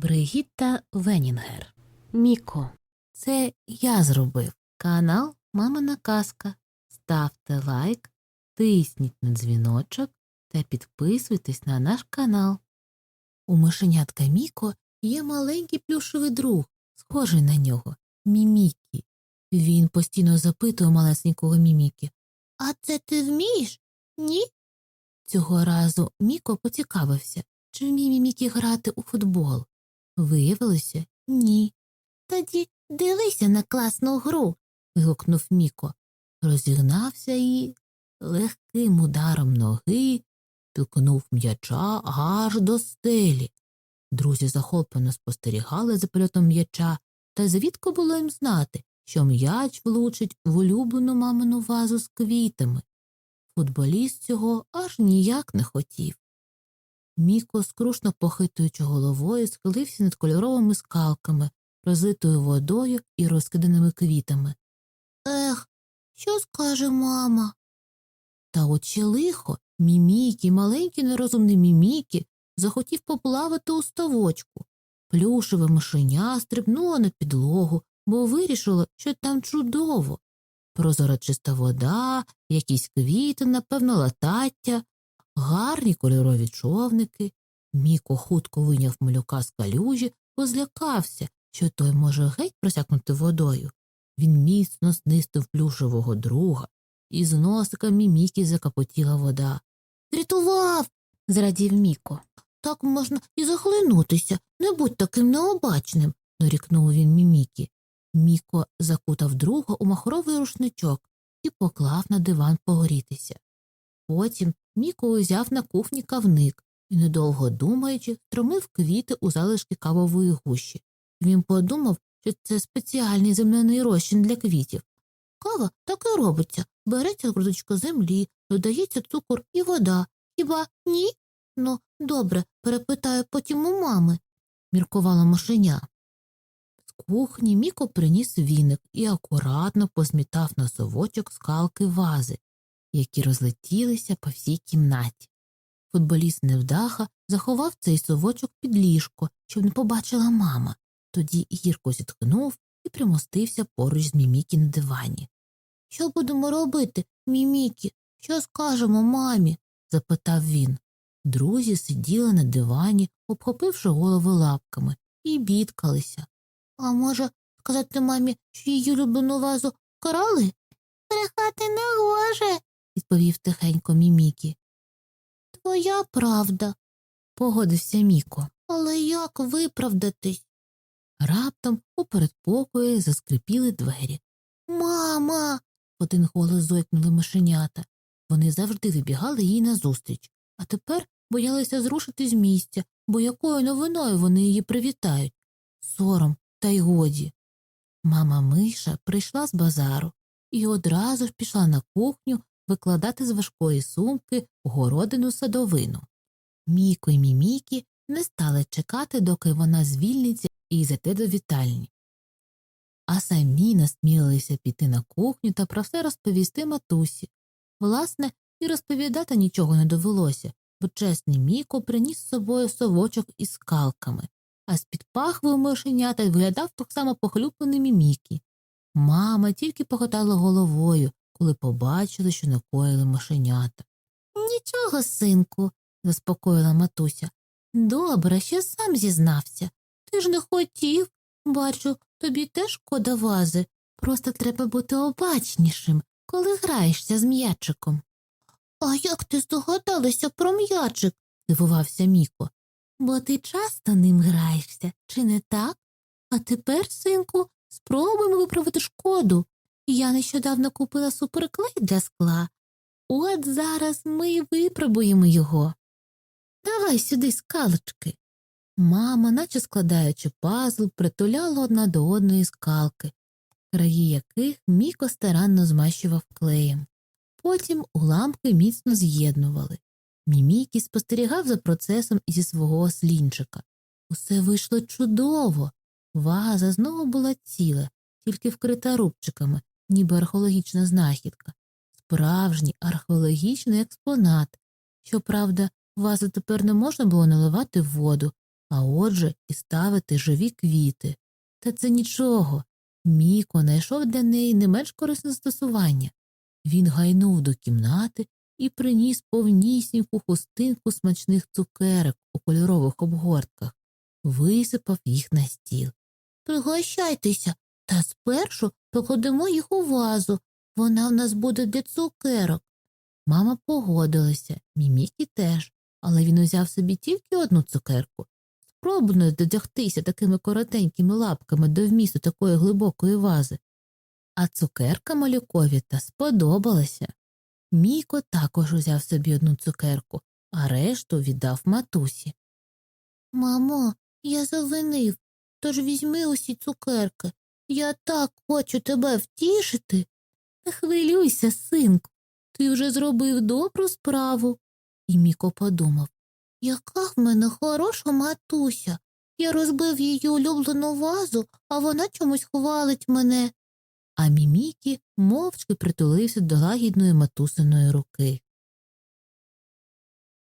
Бригітта Венінгер. Міко. Це я зробив. Канал Мамина Казка. Ставте лайк, тисніть на дзвіночок та підписуйтесь на наш канал. У мишенятка Міко є маленький плюшевий друг, схожий на нього Мімікі. Він постійно запитує малесенького Мімікі А це ти вмієш? Ні. Цього разу Міко поцікавився, чи вміє Мімікі грати у футбол. Виявилося, ні. Тоді дивися на класну гру. вигукнув Міко, розігнався і легким ударом ноги пілкнув м'яча аж до стелі. Друзі захоплено спостерігали за польотом м'яча, та звідки було їм знати, що м'яч влучить в улюблену мамину вазу з квітами. Футболіст цього аж ніяк не хотів. Міко, скрушно похитуючи головою, схилився над кольоровими скалками, розлитою водою і розкиданими квітами. Ех, що скаже мама? Та ще лихо, мімікі, маленький нерозумний мімікі, захотів поплавати у ставочку. Плюшеве мишеня стрибнуло на підлогу, бо вирішило, що там чудово. Прозора чиста вода, якісь квіти, напевно, латаття, гарні кольорові човники. Міко хутко вийняв малюка з калюжі, бо злякався, що той може геть просякнути водою. Він міцно знистив плюшевого друга, і з носика мімікі закапотіла вода. Врятував. зрадів Міко. Так можна і захлинутися, не будь таким необачним, дорікнув він мімікі. Міко закутав друга у махровий рушничок і поклав на диван погорітися. Потім Міко узяв на кухні кавник і, недовго думаючи, стромив квіти у залишки кавової гущі. Він подумав, що це спеціальний земляний розчин для квітів. Кава так і робиться береться грудочка землі, додається цукор і вода. Хіба ні? Ну, добре, перепитаю потім у мами, міркувала мишеня. З кухні Міко приніс віник і акуратно позмітав на совочок скалки вази, які розлетілися по всій кімнаті. Футболіст невдаха заховав цей совочок під ліжко, щоб не побачила мама. Тоді гірко зітхнув і примостився поруч з Мімікі на дивані. Що будемо робити, Мімікі? Що скажемо мамі? запитав він. Друзі сиділи на дивані, обхопивши голови лапками, і бідкалися. А може, сказати мамі, що її улюблену вазу вкрали? Брехати не гоже, відповів тихенько Мімікі. Твоя правда, погодився Міко. Але як виправдатись? Раптом у передпокої заскрипіли двері. Мама. один голос зойкнули мишенята. Вони завжди вибігали їй назустріч, а тепер боялися зрушити з місця, бо якою новиною вони її привітають. Сором, та й годі. Мама Миша прийшла з базару і одразу ж пішла на кухню викладати з важкої сумки городину садовину. Міко й Мімікі не стали чекати, доки вона звільниться і зайде до вітальні. А самі насмілилися піти на кухню та про все розповісти матусі. Власне, і розповідати нічого не довелося, бо чесний Міко приніс з собою совочок із скалками, а з-під пахви у мишенята виглядав так само похлюплений Мімікі. Мама тільки похитала головою, коли побачила, що накоїли мишенята. Нічого, синку, заспокоїла матуся. Добре, що сам зізнався. Ти ж не хотів. Бачу, тобі теж шкода вази. Просто треба бути обачнішим, коли граєшся з м'ячиком. А як ти здогадалася про м'ячик? дивувався Міко. Бо ти часто ним граєшся, чи не так? А тепер, синку, спробуємо виправити шкоду. Я нещодавно купила суперклей для скла. От зараз ми й випробуємо його. Давай сюди скалочки. Мама, наче складаючи пазл, притуляла одна до одної скалки, краї яких Міко старанно змащував клеєм. Потім уламки міцно з'єднували. Мімікі спостерігав за процесом зі свого ослінчика. Усе вийшло чудово. Ваза знову була ціла, тільки вкрита рубчиками, ніби археологічна знахідка. Справжній археологічний експонат. Щоправда, вазу тепер не можна було наливати воду, а отже, і ставити живі квіти. Та це нічого. Міко знайшов для неї не менш корисне застосування. Він гайнув до кімнати і приніс повнісіньку хустинку смачних цукерок у кольорових обгортках, висипав їх на стіл. Пригощайтеся, та спершу покладемо їх у вазу. Вона в нас буде для цукерок. Мама погодилася, Мімікі теж, але він узяв собі тільки одну цукерку. Спробуй додягтися такими коротенькими лапками до вмісту такої глибокої вази. А цукерка малюкові та сподобалася. Мійко також узяв собі одну цукерку, а решту віддав матусі. Мамо, я завинив, тож візьми усі цукерки. Я так хочу тебе втішити. Не хвилюйся, синку, ти вже зробив добру справу. І Міко подумав, яка в мене хороша матуся. Я розбив її улюблену вазу, а вона чомусь хвалить мене. А Мімікі мовчки притулився до лагідної матусиної руки.